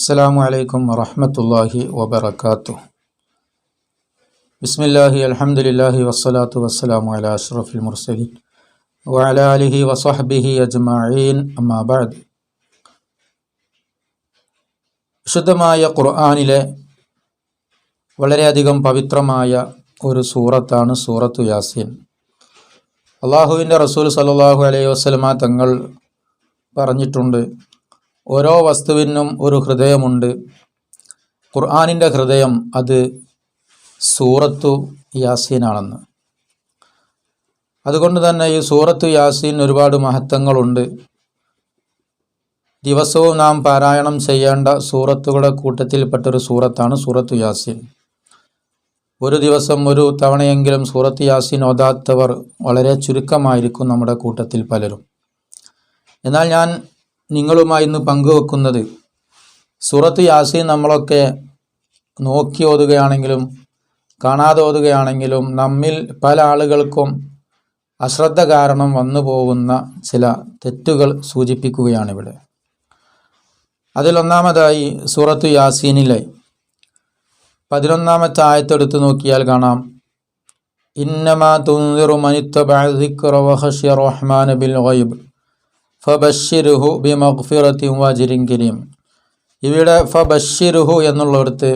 السلام عليكم ورحمة الله وبركاته بسم الله الحمد لله والصلاة والسلام على أشرف المرسلين وعلى آله وصحبه أجمعين أما بعد വിശുദ്ധമായ ഖുർആാനിലെ വളരെയധികം പവിത്രമായ ഒരു സൂറത്താണ് സൂറത്തു യാസീൻ അള്ളാഹുവിൻ്റെ റസൂൽ സല്ലാഹു അലൈഹി വസ്ലമ തങ്ങൾ പറഞ്ഞിട്ടുണ്ട് ഓരോ വസ്തുവിനും ഒരു ഹൃദയമുണ്ട്. ഖുർആാനിന്റെ ഹൃദയം അത് സൂറത്തു യാസീനാണെന്ന്. അതുകൊണ്ട് തന്നെ ഈ സൂറത്തു യാസീൻ ഒരുപാട് മഹത്വങ്ങളുണ്ട്. ദിവസവും നാം പാരായണം ചെയ്യേണ്ട സൂറത്തുകളുടെ കൂട്ടത്തിൽപ്പെട്ടൊരു സൂറത്താണ് സൂറത്തു യാസീൻ. ഒരു ദിവസം ഒരു തവണയെങ്കിലും സൂറത്ത് യാസീൻ ഓതാത്തവർ വളരെ ചുരുക്കമായിരിക്കും നമ്മുടെ കൂട്ടത്തിൽ പലരും. എന്നാൽ ഞാൻ നിങ്ങളുമായി ഇന്ന് പങ്കുവെക്കുന്നത്. സൂറത്ത് യാസീൻ നമ്മളൊക്കെ നോക്കി ഓതുകയാണെങ്കിലും കാണാതെ ഓതുകയാണെങ്കിലും നമ്മിൽ പല ആളുകൾക്കും അശ്രദ്ധ കാരണം വന്നു പോകുന്ന ചില തെറ്റുകൾ സൂചിപ്പിക്കുകയാണിവിടെ. അതിലൊന്നാമതായി സൂറത്തു യാസീനിലെ പതിനൊന്നാമത്തെ ആയത്തെടുത്ത് നോക്കിയാൽ കാണാം. ഇന്നമാ തുന്തിറു റഹ്മാൻ ബിൽ ഗൈബ്. ഫബഷിറുഹു ബി വജിരിൻ കരീം. ഇവിടെ ഫബഷിറുഹു എന്നുള്ളവർത്ത്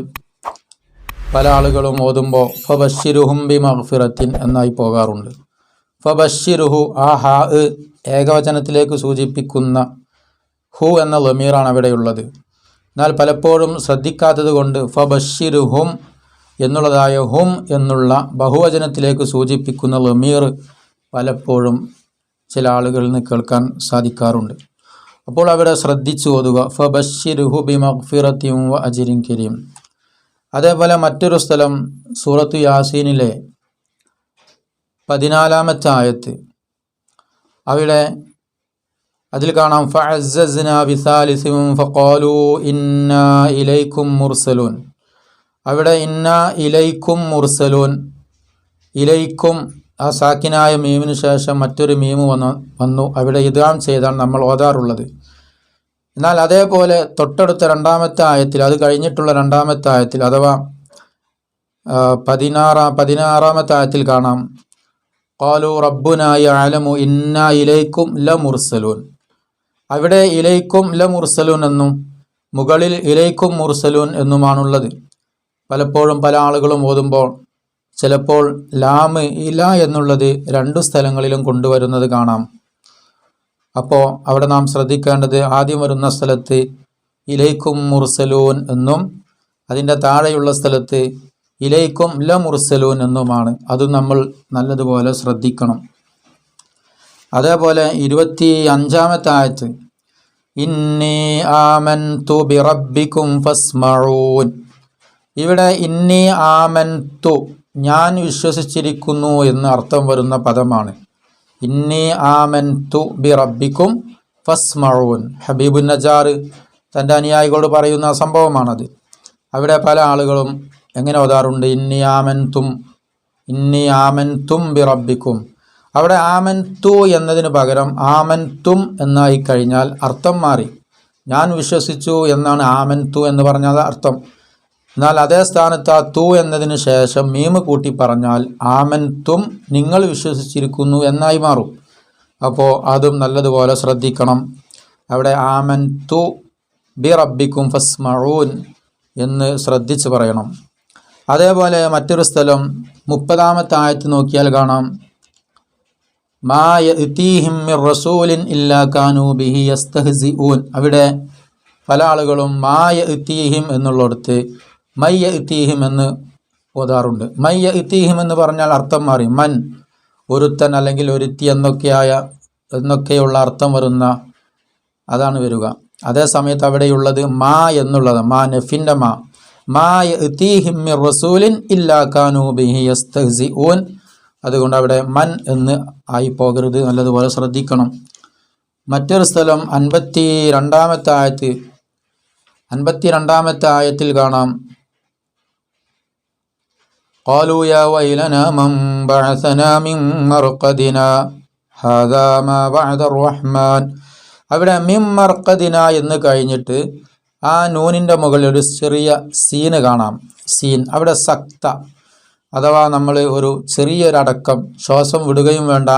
പല ആളുകളും ഓതുമ്പോൾ ഫബഷിറുഹും ബി മഗ്ഫിറത്തിൻ എന്നായി പോകാറുണ്ട്. ഫബഷിറുഹു ആ ഹാ ഏകവചനത്തിലേക്ക് സൂചിപ്പിക്കുന്ന ഹു എന്ന ലമീറാണ് അവിടെയുള്ളത്. എന്നാൽ പലപ്പോഴും ശ്രദ്ധിക്കാത്തത് കൊണ്ട് ഫബഷിറുഹും എന്നുള്ളതായ ഹും എന്നുള്ള ബഹുവചനത്തിലേക്ക് സൂചിപ്പിക്കുന്ന ലമീർ പലപ്പോഴും ചില ആളുകളിൽ കേൾക്കാൻ സാധിക്കാറുണ്ട്. അപ്പോൾ അവിടെ ശ്രദ്ധിച്ചു ഓതുക. ഫബഷിറുഹു ബി വ അജിരിൻ കരീം. അതേപോലെ മറ്റൊരു സ്ഥലം സൂറത്ത് യാസീനിലെ പതിനാലാമത്തെ ആയത്ത്. അവിടെ അതിൽ കാണാം ഫഅസ്സസ്ന ബിസാലിസിം ഫഖാലു ഇന്ന ഇലൈക്കും മുർസലൂൻ. അവിടെ ഇന്ന ഇലൈക്കും മുർസലൂൻ ഇലൈക്കും ആ സാക്കിനായ മീമിന് ശേഷം മറ്റൊരു മീമ് വന്നു വന്നു. അവിടെ ഇതാം ചെയ്താണ് നമ്മൾ ഓതാറുള്ളത്. എന്നാൽ അതേപോലെ തൊട്ടടുത്ത രണ്ടാമത്തെ ആയത്തിൽ അത് കഴിഞ്ഞിട്ടുള്ള രണ്ടാമത്തെ ആയത്തിൽ അഥവാ പതിനാറാം പതിനാറാമത്തെ ആയത്തിൽ കാണാം. കാലു റബ്ബുനായി ആലമു ഇന്ന ഇലൈക്കും ല മുർസലൂൻ അവിടെ ഇലൈക്കും ല മുർസലൂൻ എന്നും മുകളിൽ ഇലൈക്കും മുർസലൂൻ എന്നുമാണുള്ളത്. പലപ്പോഴും പല ആളുകളും ഓതുമ്പോൾ ചിലപ്പോൾ ലാമ് ഇല എന്നുള്ളത് രണ്ടു സ്ഥലങ്ങളിലും കൊണ്ടുവരുന്നത് കാണാം. അപ്പോൾ അവിടെ നാം ശ്രദ്ധിക്കേണ്ടത് ആദ്യം വരുന്ന സ്ഥലത്ത് ഇലൈക്കും മുർസലൂൻ എന്നും അതിന്റെ താഴെയുള്ള സ്ഥലത്ത് ഇലൈക്കും ല മുർസലൂൻ എന്നുമാണ്. അത് നമ്മൾ നല്ലതുപോലെ ശ്രദ്ധിക്കണം. അതേപോലെ ഇരുപത്തി അഞ്ചാമത്തെ ആയത്ത് ഇന്നി ആമൻ തു ബിറബിക്കും ഫസ്മഴൂൻ ഇവിടെ ഇന്നി ആമൻ തു ഞാൻ വിശ്വസിച്ചിരിക്കുന്നു എന്ന് അർത്ഥം വരുന്ന പദമാണ്. ഇന്നി ആമൻ തു ബി റബ്ബിക്കും ഫസ്മഊൻ. ഹബീബുൻ നജാർ തന്റെ അനുയായികളോട് പറയുന്ന സംഭവമാണത്. അവിടെ പല ആളുകളും എങ്ങനെ ഓതാറുണ്ട്? ഇന്നി ആമൻ തും ഇന്നി ആമൻ തും ബി റബ്ബിക്കും. അവിടെ ആമൻ തു എന്നതിന് പകരം ആമൻ തും എന്നായി കഴിഞ്ഞാൽ അർത്ഥം മാറി. ഞാൻ വിശ്വസിച്ചു എന്നാണ് ആമൻ തു എന്ന് പറഞ്ഞത് അർത്ഥം. എന്നാൽ അതേ സ്ഥാനത്ത് ആ തു എന്നതിന് ശേഷം മീമ് കൂട്ടി പറഞ്ഞാൽ ആമൻ തും നിങ്ങൾ വിശ്വസിച്ചിരിക്കുന്നു എന്നായി മാറും. അപ്പോൾ അതും നല്ലതുപോലെ ശ്രദ്ധിക്കണം. അവിടെ ആമൻ തു ബി റബ്ബിക്കും ഫസ്മഊൻ എന്ന് ശ്രദ്ധിച്ച് പറയണം. അതേപോലെ മറ്റൊരു സ്ഥലം മുപ്പതാമത്തെ ആയത്ത് നോക്കിയാൽ കാണാം. മാ റസൂലിൻ ഇല്ലാ കാനൂ ബിഹി അവിടെ പല ആളുകളും മായ ഇത്തീഹിം എന്നുള്ളിടത്ത് മയ്യ ഇത്തീഹിം എന്ന് ഓതാറുണ്ട്. മയ്യ ഇത്തീഹിം എന്ന് പറഞ്ഞാൽ അർത്ഥം മാറി. മൻ ഒരുത്തൻ അല്ലെങ്കിൽ ഒരുത്തി എന്നൊക്കെയായ എന്നൊക്കെയുള്ള അർത്ഥം വരുന്ന അതാണ് വരിക. അതേസമയത്ത് അവിടെയുള്ളത് മാ എന്നുള്ളത് മാ നഫിന്റെ മാ. മാ ഇത്തീഹിം റസൂലിൻ ഇല്ലാ കാനൂ ബിഹി യസ്തഹ്സിഊൻ. അതുകൊണ്ട് അവിടെ മൻ എന്ന് ആയി പോകരുത്. നല്ലതുപോലെ ശ്രദ്ധിക്കണം. മറ്റൊരു സ്ഥലം അൻപത്തി രണ്ടാമത്തെ ആയത്ത് അൻപത്തി രണ്ടാമത്തെ ആയത്തിൽ കാണാം. قالوا يا ويلنا من بعثنا من مرقدنا هذا ما بعد الرحمن അവിടെ മിം മർക്കദിന എന്ന് കഴിഞ്ഞിട്ട് ആ നൂനിൻ്റെ മുകളിൽ ഒരു ചെറിയ സീന് കാണാം സീൻ അവിടെ സക്ത അഥവാ നമ്മൾ ഒരു ചെറിയൊരടക്കം ശ്വാസം വിടുകയും വേണ്ട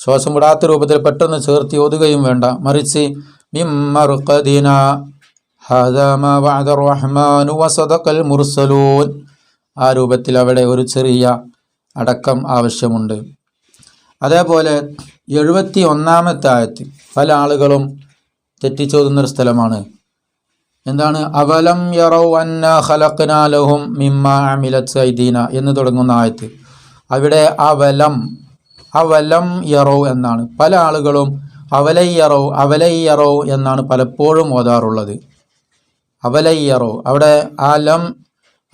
ശ്വാസം വിടാത്ത രൂപത്തിൽ പെട്ടെന്ന് ചേർത്തി ഓതുകയും വേണ്ട മറിച്ച് മിമ്മറുഖദിന ഹദമ വഅദ റഹ്മാനു വസദഖൽ മുർസലൂൻ ആ രൂപത്തിൽ അവിടെ ഒരു ചെറിയ അടക്കം ആവശ്യമുണ്ട്. അതേപോലെ എഴുപത്തി ഒന്നാമത്തെ ആയത്ത് പല ആളുകളും തെറ്റിച്ചോതുന്നൊരു സ്ഥലമാണ്. എന്താണ്? അവലം യറൗ അന്ന ഹലക്കനാലഹും മിമ്മ അമിലത്ത് സൈദീന എന്ന് തുടങ്ങുന്ന ആയത്ത് അവിടെ അവലം അവലം യറോ എന്നാണ്. പല ആളുകളും അവലയ്യറോ അവലയ്യറോ എന്നാണ് പലപ്പോഴും ഓതാറുള്ളത്. അവലയ്യറോ അവിടെ ആ ലം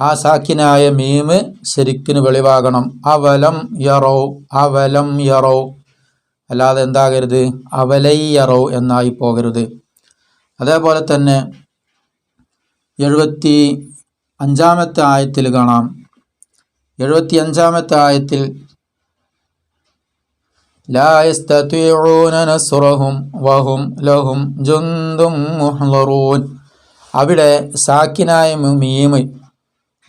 ആ സാക്കിനായ മീമ് ശരിക്കിന് വെളിവാകണം. അവലം യറോ അവലം യറോ. അല്ലാതെ എന്താകരുത്? അവലയ്യറോ എന്നായി പോകരുത്. അതേപോലെ തന്നെ എഴുപത്തി അഞ്ചാമത്തെ ആയത്തിൽ കാണാം. എഴുപത്തി അഞ്ചാമത്തെ ആയത്തിൽ വഹും ലഹും മുഹ്ലറൂൻ. അവിടെ സാക്കിനായ മീമ്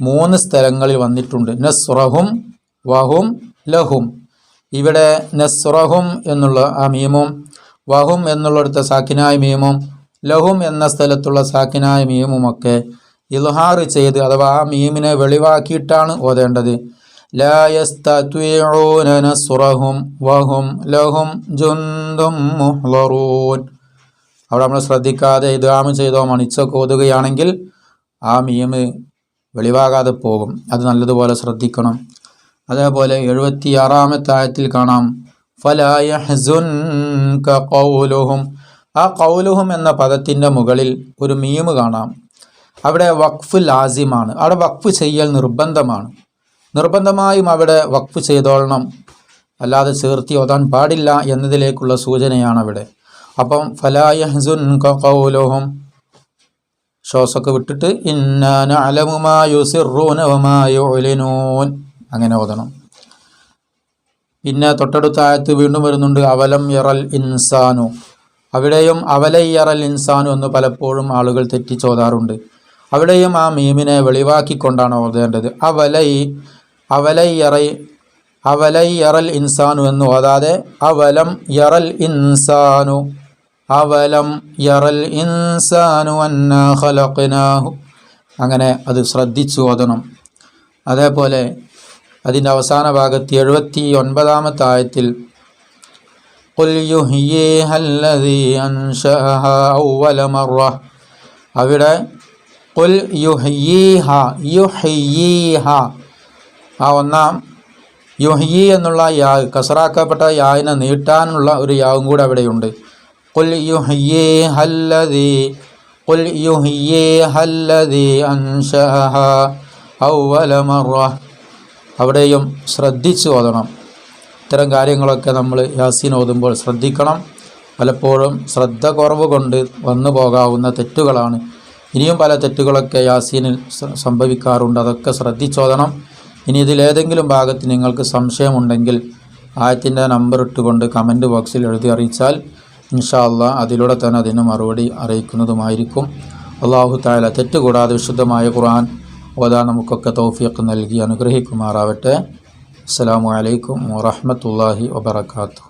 മൂന്ന് സ്ഥലങ്ങളിൽ വന്നിട്ടുണ്ട്. നസ്റഹും വഹും ലഹും. ഇവിടെ നസ്റഹും എന്നുള്ള ആ മീമും വഹും എന്നുള്ളിടത്ത് സാക്കിനായ മീമും ലഹും എന്ന സ്ഥലത്തുള്ള സാക്കിനായ മീമുമൊക്കെ ഇൽഹാർ ചെയ്ത് അഥവാ ആ മീമിനെ വെളിവാക്കിയിട്ടാണ് ഓതേണ്ടത്. ലഹും മുഹ്ലറൂൻ. അവിടെ നമ്മൾ ശ്രദ്ധിക്കാതെ ഇതാമ ചെയ്തോ മണിച്ചൊക്കെ ഓതുകയാണെങ്കിൽ ആ മീമ് വെളിവാകാതെ പോകും. അത് നല്ലതുപോലെ ശ്രദ്ധിക്കണം. അതേപോലെ എഴുപത്തിയാറാമത്തെ ആയത്തിൽ കാണാം. ഫലായഹ്സുൻക കൗലുഹും ആ കൗലുഹും എന്ന പദത്തിന്റെ മുകളിൽ ഒരു മീമ് കാണാം. അവിടെ വഖഫ് ലാസിമാണ്. അവിടെ വഖഫ് ചെയ്യൽ നിർബന്ധമാണ്. നിർബന്ധമായും അവിടെ വഖഫ് ചെയ്തോളണം. അല്ലാതെ ചേർത്തി ഓതാൻ പാടില്ല എന്നതിലേക്കുള്ള സൂചനയാണ് അവിടെ അപ്പം ഫലായഹ്സുൻ കൗലുഹും ശ്വാസമൊക്കെ വിട്ടിട്ട് ഇന്നാന അലമുമായുസിറൂനവമായുലിനൂൻ അങ്ങനെ ഓതണം. പിന്നെ തൊട്ടടുത്ത ആയത്ത് വീണ്ടും വരുന്നുണ്ട് അവലം യറൽ ഇൻസാനു അവിടെയും അവലയ്യറൽ ഇൻസാനു എന്ന് പലപ്പോഴും ആളുകൾ തെറ്റിച്ചോതാറുണ്ട് അവിടെയും ആ മീമിനെ വെളിവാക്കിക്കൊണ്ടാണ് ഓതേണ്ടത്. അവലൈ അവലയ്യറൈ അവലയ്യറൽ ഇൻസാനു എന്ന് ഓതാതെ അവലം യറൽ ഇൻസാനു അവലം യറൽ ഇൻസാനു അന്നാ ഖലഖനാഹു. അങ്ങനെ അത് ശ്രദ്ധിച്ചു ഓതണം. അതേപോലെ അതിന്റെ അവസാന ഭാഗത്ത് എഴുപത്തി ഒൻപതാമത്തെ ആയത്തിൽ അവിടെ ആ ഒന്നാം യുഹ്യി എന്നുള്ള യാ കസറാക്കപ്പെട്ട യാവിനെ നീട്ടാനുള്ള ഒരു യാവും കൂടെ അവിടെയുണ്ട്. കുൽ يحييها الذي قل يحييها الذي أنشأها أول مرة. അവിടെയും ശ്രദ്ധിച്ച് ഓതണം. ഇത്തരം കാര്യങ്ങളൊക്കെ നമ്മൾ യാസീൻ ഓതുമ്പോൾ ശ്രദ്ധിക്കണം. പലപ്പോഴും ശ്രദ്ധ കുറവ് കൊണ്ട് വന്നു പോകാവുന്ന തെറ്റുകളാണ്. ഇനിയും പല തെറ്റുകളൊക്കെ യാസീനിൽ സംഭവിക്കാറുണ്ട്. അതൊക്കെ ശ്രദ്ധിച്ചോതണം ഇനി ഇതിലേതെങ്കിലും ഭാഗത്ത് നിങ്ങൾക്ക് സംശയമുണ്ടെങ്കിൽ ആയത്തിന്റെ നമ്പർ ഇട്ടുകൊണ്ട് കമന്റ് ബോക്സിൽ എഴുതി അറിയിച്ചാൽ ഇൻഷാ അള്ളാ അതിലൂടെ തന്നെ അതിന് മറുപടി അറിയിക്കുന്നതുമായിരിക്കും. അള്ളാഹു താല തെറ്റുകൂടാതെ വിശുദ്ധമായ ഖുർആൻ ഓതാ നമുക്കൊക്കെ തൗഫീഖ് നൽകി അനുഗ്രഹിക്കുമാറാവട്ടെ. അസ്സലാമു അലൈക്കും വറഹ്മത്തുള്ളാഹി വബറകാതുഹു.